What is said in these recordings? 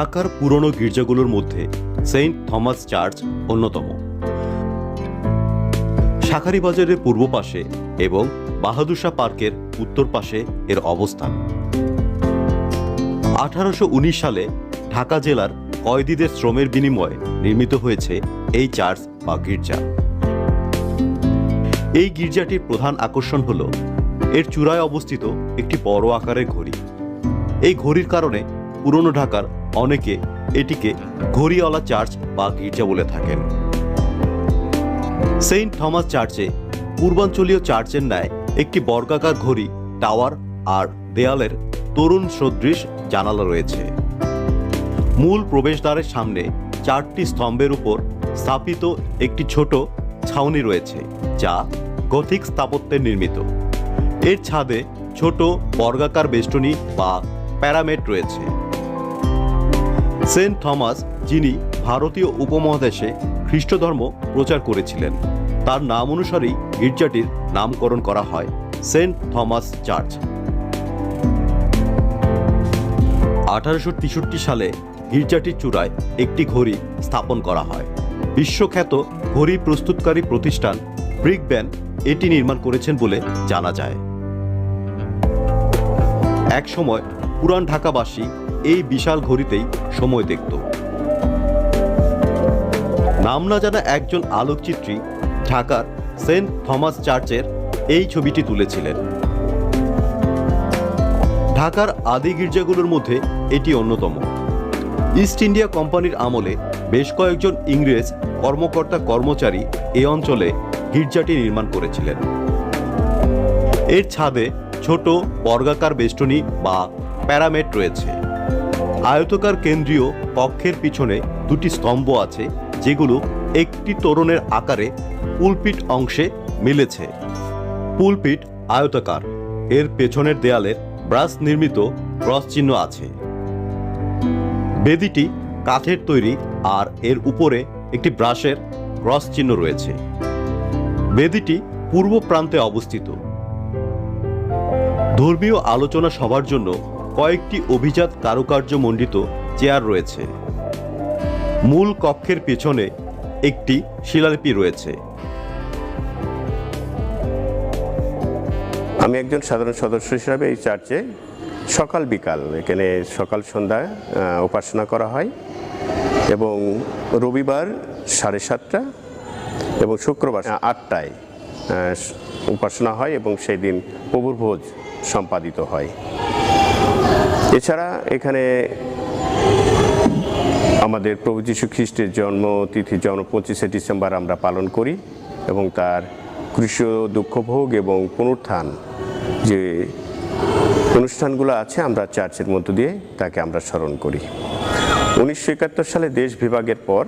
ঢাকার পুরনো গির্জাগুলোর মধ্যে সেন্ট থমাস চার্চ অন্যতম। শাখারি বাজারের পূর্ব পাশে এবং বাহাদুরশাহ পার্কের উত্তর পাশে এর অবস্থান। আঠারোশো সালে ঢাকা জেলার কয়েদিদের শ্রমের বিনিময়ে নির্মিত হয়েছে এই চার্চ বা গির্জা। এই গির্জাটির প্রধান আকর্ষণ হল, এর চূড়ায় অবস্থিত একটি বড় আকারের ঘড়ি। এই ঘড়ির কারণে পুরনো ঢাকার অনেকে এটিকে ঘড়িওয়ালা চার্চ বা গির্জা বলে থাকেন। সেন্ট থমাস চার্চে পূর্বাঞ্চলীয় চার্চের ন্যায় একটি বর্গাকার ঘড়ি, টাওয়ার আর দেয়ালের তরুণ সদৃশ জানালা রয়েছে। মূল প্রবেশদ্বারের সামনে চারটি স্তম্ভের উপর স্থাপিত একটি ছোট ছাউনি রয়েছে, যা গথিক স্থাপত্যে নির্মিত। এর ছাদে ছোট বর্গাকার বেষ্টনী বা প্যারামেট রয়েছে। সেন্ট থমাস, যিনি ভারতীয় উপমহাদেশে খ্রিস্ট ধর্ম প্রচার করেছিলেন। তার নাম অনুসারেই গির্জাটির নামকরণ করা হয়, সেন্ট থমাস চার্চ। আঠারোশো তেষট্টি সালে গির্জাটির চূড়ায় একটি ঘড়ি স্থাপন করা হয়। বিশ্বখ্যাত ঘড়ি প্রস্তুতকারী প্রতিষ্ঠান ব্রিক ব্যান এটি নির্মাণ করেছেন বলে জানা যায়। এক সময় পুরান ঢাকাবাসী এই বিশাল ঘড়িতেই সময় দেখত। নাম না জানা একজন আলোকচিত্রী ঢাকার সেন্ট থমাস চার্চের এই ছবিটি তুলেছিলেন। ঢাকার আদি গির্জাগুলোর মধ্যে এটি অন্যতম। ইস্ট ইন্ডিয়া কোম্পানির আমলে বেশ কয়েকজন ইংরেজ কর্মকর্তা কর্মচারী এ অঞ্চলে গির্জাটি নির্মাণ করেছিলেন। এর ছাদে ছোট বর্গাকার বেষ্টনী বা প্যারামেট রয়েছে। আয়তকার কেন্দ্রীয় কক্ষের পিছনে দুটি স্তম্ভ আছে, যেগুলো একটি তোরণের আকারে পুলপিট অংশে মিলেছে। পুলপিট আয়তাকার। এর পেছনের দেয়ালের ব্রাস নির্মিত ক্রস চিহ্ন আছে। বেদিটি কাঠের তৈরি আর এর উপরে একটি ব্রাশের ক্রস চিহ্ন রয়েছে। বেদিটি পূর্ব প্রান্তে অবস্থিত। ধর্মীয় আলোচনা সভার জন্য কয়েকটি অভিজাত কারুকার্য মণ্ডিত চেয়ার রয়েছে। মূল কক্ষের পেছনে একটি শিলালিপি রয়েছে। আমি একজন সাধারণ সদস্য হিসাবে এই চার্চে সকাল বিকাল, এখানে সকাল সন্ধ্যা উপাসনা করা হয় এবং রবিবার সাড়ে সাতটা এবং শুক্রবার আটটায় উপাসনা হয় এবং সেই দিন প্রভুর ভোজ সম্পাদিত হয়। এছাড়া এখানে আমাদের প্রভু যীশু খ্রিস্টের জন্মতিথি জন্ম পঁচিশে ডিসেম্বর আমরা পালন করি এবং তার কৃষীয় দুঃখভোগ এবং পুনরুত্থান যে অনুষ্ঠানগুলো আছে আমরা চার্চের মধ্য দিয়ে তাকে আমরা স্মরণ করি। উনিশশো একাত্তর সালে দেশ বিভাগের পর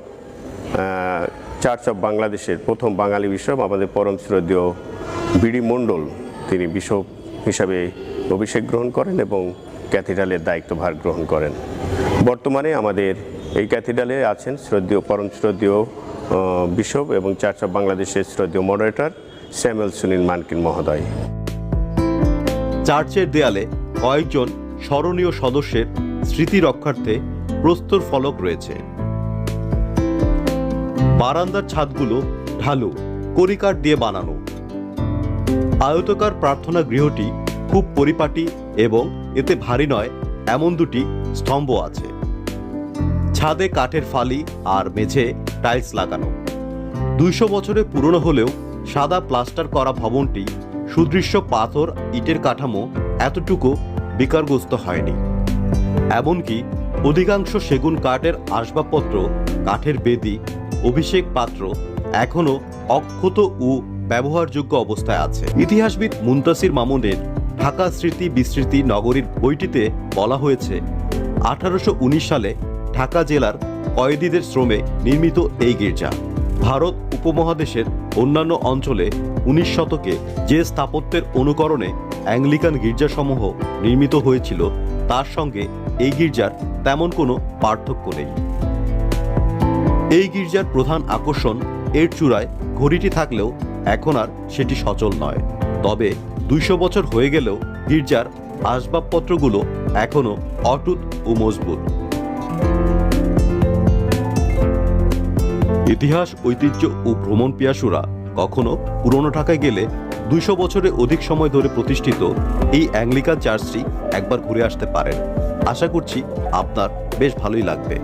চার্চ অফ বাংলাদেশের প্রথম বাঙালি বিশপ আমাদের পরম শ্রদ্ধেয় বিডি মণ্ডল, তিনি বিশপ হিসাবে অভিষেক গ্রহণ করেন এবং ক্যাথিড্রালের দায়িত্বভার গ্রহণ করেন। বর্তমানে আমাদের এই ক্যাথিড্রালে আছেন শ্রদ্ধীয় পরম শ্রদ্ধীয় বিশপ এবং চার্চ অফ বাংলাদেশের শ্রদ্ধীয় মডারেটর স্যামুয়েল সুনীল মানকিন মহোদয়। চার্চের দেয়ালে কয়েকজন স্মরণীয় সদস্যের স্মৃতি রক্ষার্থে প্রস্তর ফলক রয়েছে। বারান্দার ছাদগুলো ঢালু করিকাঠ দিয়ে বানানো। আয়তকার প্রার্থনা গৃহটি খুব পরিপাটি এবং এতে ভারী নয়, এমন দুটি স্তম্ভ আছে। ছাদে কাঠের ফালি আর মেঝে টাইলস লাগানো। দুইশো বছরের পুরনো হলেও সাদা প্লাস্টার করা ভবনটি সুদৃশ্য পাথর, ইটের কাঠামো এতটুকু বিকারগ্রস্ত হয়নি। এমনকি অধিকাংশ সেগুন কাঠের আসবাবপত্র, কাঠের বেদি, অভিষেক পাত্র এখনও অক্ষত ও ব্যবহারযোগ্য অবস্থায় আছে। ইতিহাসবিদ মুন্তাসির মামুনের ঢাকা স্মৃতি বিস্মৃতি নগরীর বইটিতে বলা হয়েছে, আঠারোশো উনিশ সালে ঢাকা জেলার কয়েদিদের শ্রমে নির্মিত এই গির্জা। ভারত উপমহাদেশের অন্যান্য অঞ্চলে উনিশ শতকে যে স্থাপত্যের অনুকরণে অ্যাংলিকান গির্জাসমূহ নির্মিত হয়েছিল, তার সঙ্গে এই গির্জার তেমন কোনো পার্থক্য নেই। এই গির্জার প্রধান আকর্ষণ এর চূড়ায় ঘড়িটি থাকলেও এখন আর সেটি সচল নয়। তবে দুইশো বছর হয়ে গেলেও গির্জার আসবাবপত্রগুলো এখনও অটুট ও মজবুত। ইতিহাস, ঐতিহ্য ও ভ্রমণ পিয়াসুরা কখনো পুরনো ঢাকায় গেলে দুইশো বছরে অধিক সময় ধরে প্রতিষ্ঠিত এই অ্যাংলিকান চার্চটি একবার ঘুরে আসতে পারেন। আশা করছি আপনার বেশ ভালোই লাগবে।